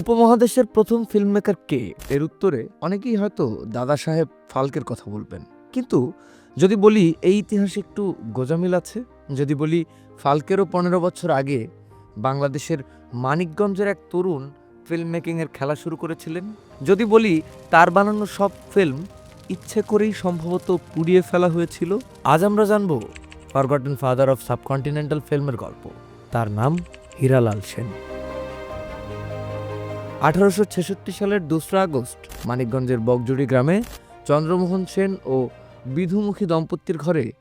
উপমহাদেশের প্রথম film maker কে? এর উত্তরে অনেকেই হয়তো দাদা সাহেব ফালকের কথা বলবেন। কিন্তু যদি বলি এই ইতিহাসে একটু গোজামিল আছে, যদি বলি ফালকেরও পনেরো বছর আগে বাংলাদেশের মানিকগঞ্জের এক তরুণ ফিল্ম মেকিংয়ের খেলা শুরু করেছিলেন। যদি বলি তার বানানো সব ফিল্ম ইচ্ছে করেই সম্ভবত পুড়িয়ে ফেলা হয়েছিল। আজ আমরা জানব ফরগটেন ফাদার অফ সাবকন্টিনেন্টাল ফিল্মের গল্প। তার নাম হীরালাল সেন। আঠারোশো ছেষট্টি সালের দোসরা আগস্ট, মানিকগঞ্জের বগজুড়ি গ্রামে চন্দ্রমোহন সেন ও বিধুমুখী দম্পতির ঘরে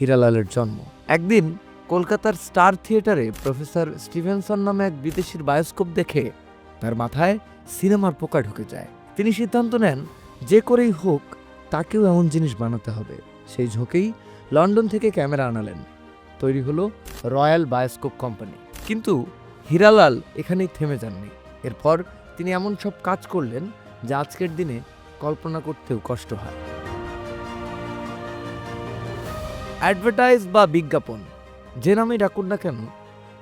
হীরালালের জন্ম। একদিন কলকাতার স্টার থিয়েটারে প্রফেসর স্টিভেনসন নামে এক বিদেশির বায়োস্কোপ দেখে তার মাথায় সিনেমার পোকা ঢুকে যায়। তিনি সিদ্ধান্ত নেন, যে করেই হোক, তাকেও এমন জিনিস বানাতে হবে। সেই ঝোঁকেই লন্ডন থেকে ক্যামেরা আনালেন। তৈরি হলো রয়্যাল বায়োস্কোপ কোম্পানি। কিন্তু হীরালাল এখানেই থেমে যাননি। এরপর তিনি এমন সব কাজ করলেন যা আজকের দিনে কল্পনা করতেও কষ্ট হয়। অ্যাডভার্টাইজ বা বিজ্ঞাপন, যে নামেই ডাকুন না কেন,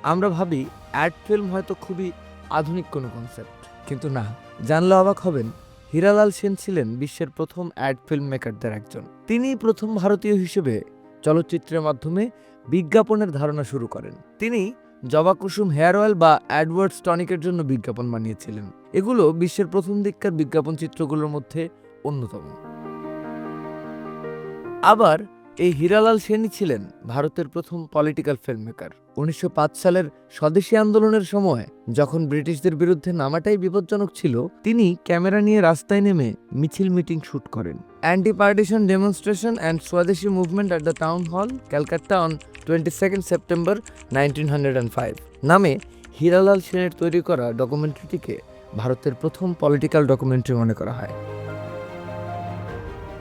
আমরা ভাবি অ্যাড ফিল্ম হয়তো খুবই আধুনিক কোনো কনসেপ্ট। কিন্তু না, জানলে অবাক হবেন, হীরালাল সেন ছিলেন বিশ্বের প্রথম অ্যাড ফিল্ম মেকারদের একজন। তিনি প্রথম ভারতীয় হিসেবে চলচ্চিত্রের মাধ্যমে বিজ্ঞাপনের ধারণা শুরু করেন। তিনি জবা কুসুম হেয়ার অয়েল বা অ্যাডওয়ার্ডস টনিকের জন্য বিজ্ঞাপন বানিয়েছিলেন। এগুলো বিশ্বের প্রথম দিককার বিজ্ঞাপন চিত্রগুলোর মধ্যে অন্যতম। আবার এই হীরালাল সেনই ছিলেন ভারতের প্রথম পলিটিক্যাল ফিল্ম মেকার উনিশশো সালের স্বদেশী আন্দোলনের সময় যখন ব্রিটিশদের বিরুদ্ধে নামাটাই বিপজ্জনক ছিল, তিনি ক্যামেরা নিয়ে রাস্তায় নেমে মিছিল মিটিং শুট করেন। Anti partition demonstration and Swadeshi movement at the town hall Calcutta on twenty second September nineteen hundred and five নামে হীরালাল সেনের তৈরি করা ডকুমেন্টারিটিকে ভারতের প্রথম পলিটিক্যাল ডকুমেন্টারি মনে করা হয়।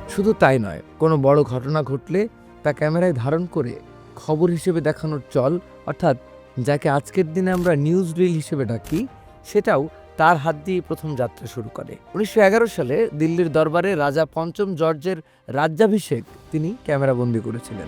শুধু তাই নয়, কোনো বড় ঘটনা ঘটলে তা ক্যামেরায় ধারণ করে খবর হিসেবে দেখানোর চল, অর্থাৎ যাকে আজকের দিনে আমরা নিউজ রিল হিসেবে ডাকি, সেটাও তার হাত দিয়ে প্রথম যাত্রা শুরু করে। উনিশশো এগারো সালে দিল্লির দরবারে রাজা পঞ্চম জর্জের রাজ্যাভিষেক তিনি ক্যামেরাবন্দি করেছিলেন।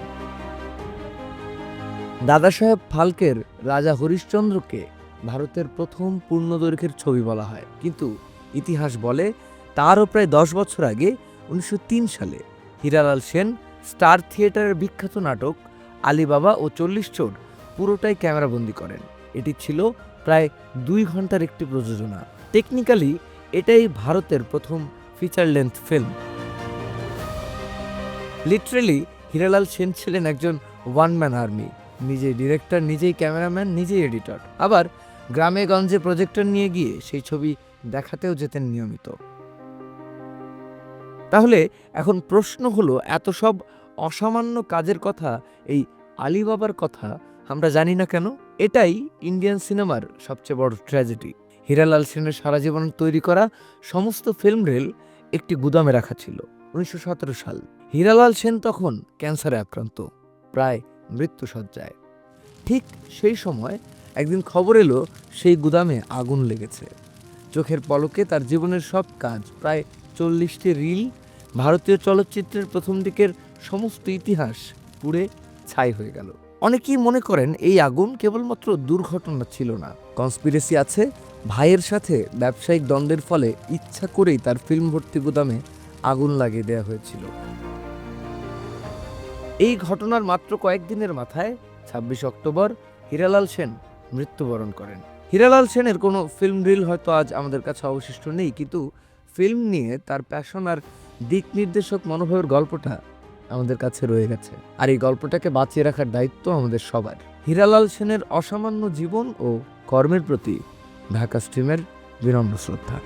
দাদা সাহেব ফালকের রাজা হরিশ্চন্দ্রকে ভারতের প্রথম পূর্ণদৈর্ঘ্যের ছবি বলা হয়। কিন্তু ইতিহাস বলে তারও প্রায় দশ বছর আগে, উনিশশো তিন সালে হীরালাল সেন স্টার থিয়েটারের বিখ্যাত নাটক আলিবাবা ও চল্লিশ চোর পুরোটাই ক্যামেরাবন্দি করেন। এটি ছিল প্রায় দুই ঘণ্টার একটি প্রযোজনা। টেকনিক্যালি এটাই ভারতের প্রথম feature length film. Literally Hiralal Sen ছিলেন একজন ওয়ান ম্যান আর্মি। নিজেই ডিরেক্টর, নিজেই ক্যামেরাম্যান, নিজেই এডিটর। আবার গ্রামে গঞ্জে প্রজেক্টর নিয়ে গিয়ে সেই ছবি দেখাতেও যেতেন নিয়মিত। তাহলে এখন প্রশ্ন হলো, এত সব অসামান্য কাজের কথা, এই আলিবাবার কথা আমরা জানি না কেন? এটাই ইন্ডিয়ান সিনেমার সবচেয়ে বড় ট্র্যাজেডি। হীরালাল সেনের সারা জীবন তৈরি করা সমস্ত ফিল্ম রেল একটি গুদামে রাখা ছিল, উনিশশো সতেরো সাল। হীরালাল সেন তখন ক্যান্সারে আক্রান্ত, প্রায় মৃত্যুসজ্জায়। ঠিক সেই সময় একদিন খবর এলো, সেই গুদামে আগুন লেগেছে। চোখের পলকে তার জীবনের সব কাজ, প্রায় চল্লিশটি রিল, ভারতীয় চলচ্চিত্রের প্রথম দিকের সমস্ত ইতিহাস পুড়ে ছাই হয়ে গেল। অনেকেই মনে করেন এই আগুন কেবলমাত্র দুর্ঘটনা ছিল না। কনস্পিরেসি আছে, ভাইয়ের সাথে ব্যবসায়িক দ্বন্দ্বের ফলে ইচ্ছা করেই তার ফিল্ম ভর্তি গুদামে আগুন লাগিয়ে দেওয়া হয়েছিল। এই ঘটনার মাত্র কয়েকদিনের মাথায় ছাব্বিশ অক্টোবর, হীরালাল সেন মৃত্যুবরণ করেন। হীরালাল সেনের কোনো ফিল্ম রিল হয়তো আজ আমাদের কাছে অবশিষ্ট নেই, কিন্তু ফিল্ম নিয়ে তার প্যাশন আর দিক নির্দেশক মনোভাবের গল্পটা আমাদের কাছে রয়ে গেছে। আর এই গল্পটাকে বাঁচিয়ে রাখার দায়িত্ব আমাদের সবার। হীরালাল সেনের অসামান্য জীবন ও কর্মের প্রতি ঢাকা স্ট্রিমের বিনম্র শ্রদ্ধা।